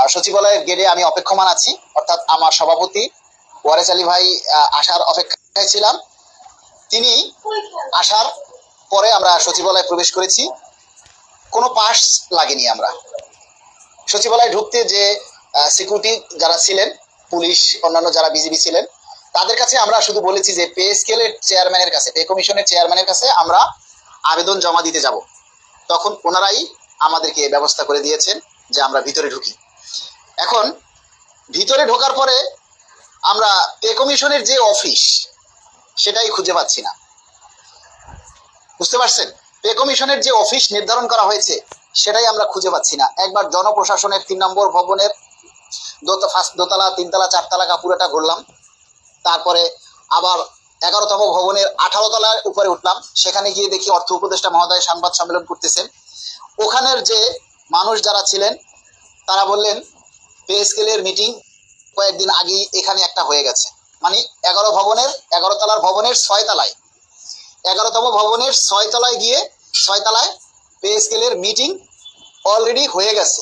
আর সচিবালয়ের গেটে আমি অপেক্ষমান আছি। অর্থাৎ আমার সভাপতি ওয়ারেস আলী ভাই আসার অপেক্ষায় ছিলাম। তিনি আসার পরে আমরা সচিবালয়ে প্রবেশ করেছি। কোনো পাস লাগেনি আমরা। সচিবালয়ে ঢুকতে যে সিকিউরিটি যারা ছিলেন, পুলিশ, অন্যান্য যারা বিজিবি ছিলেন, তাদের কাছে আমরা শুধু বলেছি যে পে স্কেলের চেয়ারম্যানের কাছে পে কমিশনের চেয়ারম্যানের কাছে আমরা আবেদন জমা দিতে যাব। তখন ওনারাই আমাদেরকে ব্যবস্থা করে দিয়েছেন যে আমরা ভিতরে ঢুকি। এখন ভিতরে ঢোকার পরে আমরা পে কমিশনের যে অফিস সেটাই খুঁজে পাচ্ছি না। বুঝতে পারছেন? পে কমিশনের যে অফিস নির্ধারণ করা হয়েছে, সেটাই আমরা খুঁজে পাচ্ছি না। একবার জনপ্রশাসনের তিন নম্বর ভবনের দোতা, ফার্স্ট দোতলা, তিনতলা, চারতলা পুরোটা ঘুরলাম। তারপরে আবার এগারোতম ভবনের আঠারো তলার উপরে উঠলাম। সেখানে গিয়ে দেখি অর্থ উপদেষ্টা মহোদয় সংবাদ সম্মেলন করতেছেন। ওখানের যে মানুষ যারা ছিলেন, তারা বললেন পে স্কেলের মিটিং কয়েকদিন আগেই এখানে একটা হয়ে গেছে। মানে এগারো ভবনের, এগারো তলার ভবনের ছয় তলায়। এগারোতম ভবনের ছয় তলায় গিয়ে ছয় তলায় পে স্কেলের মিটিং অলরেডি হয়ে গেছে।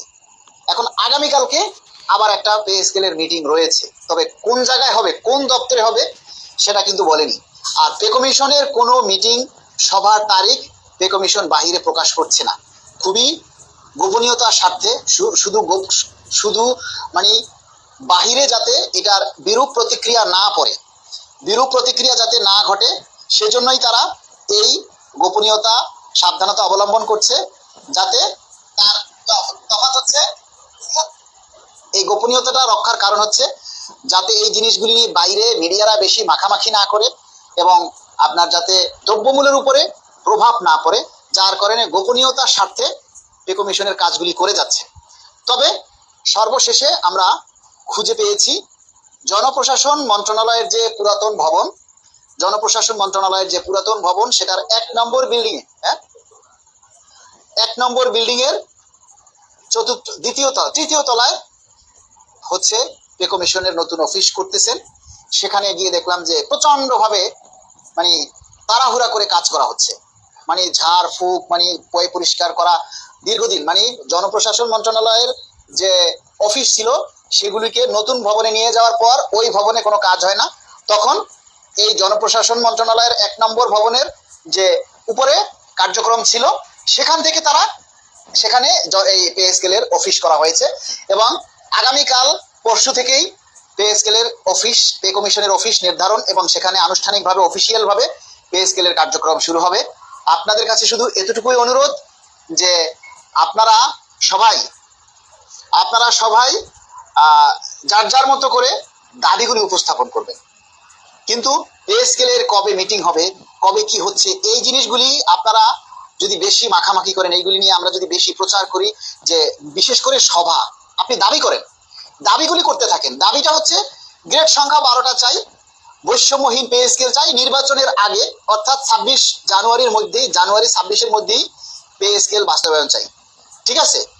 এখন আগামীকালকে আবার একটা পে স্কেলের মিটিং রয়েছে। তবে কোন জায়গায় হবে, কোন দপ্তরে হবে, সেটা কিন্তু বলেনি। আর পে কমিশনের কোনো মিটিং সভার তারিখ পে কমিশন বাহিরে প্রকাশ করছে না। খুবই গোপনীয়তার স্বার্থে শুধু শুধু মানে বাহিরে যাতে এটার বিরূপ প্রতিক্রিয়া না পড়ে, বিরূপ প্রতিক্রিয়া যাতে না ঘটে, সেজন্যই তারা এই গোপনীয়তা, সাবধানতা অবলম্বন করছে, যাতে তার তফাৎ হচ্ছে এই গোপনীয়তাটা রক্ষার কারণ হচ্ছে যাতে এই জিনিসগুলি বাইরে মিডিয়ারা বেশি মাখামাখি না করে এবং আপনার যাতে দ্রব্যমূল্যের উপরে প্রভাব না পড়ে, যার কারণে গোপনীয়তার স্বার্থে পে কমিশনের কাজগুলি করে যাচ্ছে। তবে সর্বশেষে আমরা খুঁজে পেয়েছি জনপ্রশাসন মন্ত্রণালয়ের যে পুরাতন ভবন, জনপ্রশাসন মন্ত্রণালয়ের যে পুরাতন ভবন, সেটার এক নম্বর বিল্ডিং এ হ্যাঁ? এক নম্বর বিল্ডিং এর চতুর্থ, দ্বিতীয় তলা, তৃতীয় তলায় হচ্ছে পে কমিশনের নতুন অফিস করতেছেন। সেখানে গিয়ে দেখলাম যে প্রচণ্ড ভাবে মানে তাড়াহুড়া করে কাজ করা হচ্ছে। মানে ঝাড়, ফুক মানে পয় পরিষ্কার করা দীর্ঘদিন মানে জনপ্রশাসন মন্ত্রণালয়ের যে অফিস ছিল, সেগুলিকে নতুন ভবনে নিয়ে যাওয়ার পর ওই ভবনে কোনো কাজ হয় না। তখন এই জনপ্রশাসন মন্ত্রণালয়ের এক নম্বর ভবনের যে উপরে কার্যক্রম ছিল, সেখান থেকে তারা সেখানে এই পে স্কেলের অফিস করা হয়েছে এবং আগামীকাল পরশু থেকেই পে স্কেলের অফিস পে কমিশনের অফিস নির্ধারণ এবং সেখানে আনুষ্ঠানিকভাবে অফিসিয়াল ভাবে পে স্কেলের কার্যক্রম শুরু হবে। আপনাদের কাছে শুধু এতটুকুই অনুরোধ যে আপনারা সবাই আপনারা সবাই যার যার মতো করে দাবিগুলি উপস্থাপন করবেন। কিন্তু পে স্কেলের কবে মিটিং হবে, কবে কি হচ্ছে, এই জিনিসগুলি আপনারা যদি বেশি মাখামাখি করেন, এইগুলি নিয়ে আমরা যদি বেশি প্রচার করি যে বিশেষ করে সভা, আপনি দাবি করেন। দাবিগুলি করতে থাকেন। দাবিটা হচ্ছে, গ্রেড সংখ্যা বারোটা চাই, বৈষম্যহীন পে স্কেল চাই, নির্বাচনের আগে, অর্থাৎ ছাব্বিশ জানুয়ারির মধ্যেই, জানুয়ারি ছাব্বিশের মধ্যেই পে স্কেল বাস্তবায়ন চাই। ঠিক আছে?